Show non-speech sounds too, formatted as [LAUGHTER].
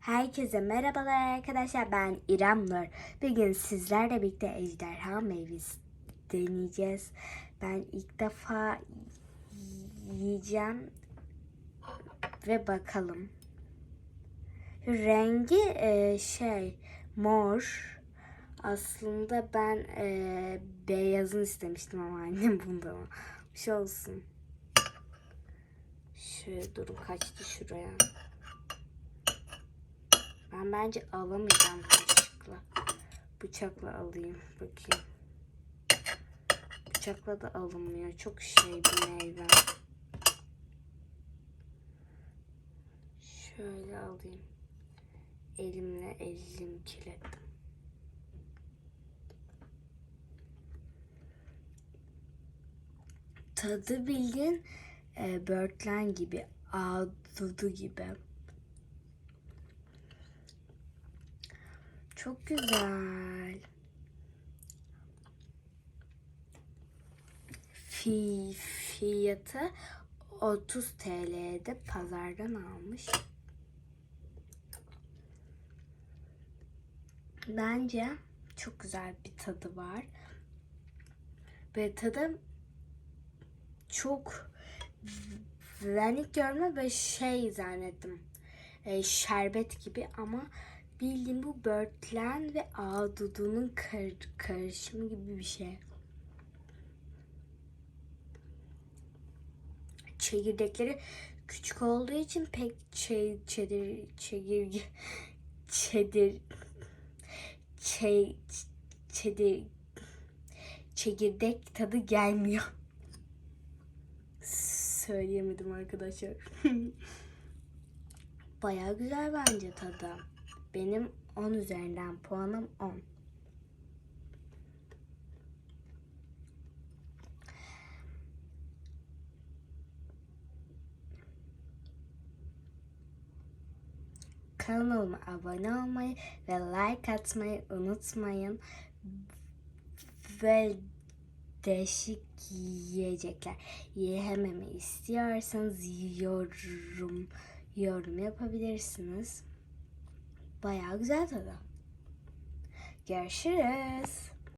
Herkese merhabalar arkadaşlar. Ben İrem Nur. Bugün sizlerle birlikte ejderha meyvesi deneyeceğiz. Ben ilk defa yiyeceğim ve bakalım. Rengi e, şey mor. Aslında ben e, beyazını istemiştim ama annem bundan almış olsun. Şöyle durum kaçtı şuraya. Ben bence alamayacağım kaşıkla. Bıçakla alayım. Bakayım. Bıçakla da alınmıyor. Çok şey bir meyve. Şöyle alayım. Elimle elim kilettim. Tadı bildiğin e, börtlen gibi, adudu gibi. Çok güzel. Fi, fiyatı 30 TL'de pazardan almış. Bence çok güzel bir tadı var. Ve tadı çok ben gördüğümde böyle şey zannettim. E, şerbet gibi ama bildiğim bu börtlen ve ağdudunun kar karışımı gibi bir şey. Çekirdekleri küçük olduğu için pek şey çedir çekirge çedir çe, çedir çekirdek tadı gelmiyor. Söyleyemedim arkadaşlar. [LAUGHS] Baya güzel bence tadı. Benim 10 üzerinden puanım 10. Kanalıma abone olmayı ve like atmayı unutmayın. Ve değişik yiyecekler yememi istiyorsanız yorum yorum yapabilirsiniz. Bayağı güzel tadı. Görüşürüz.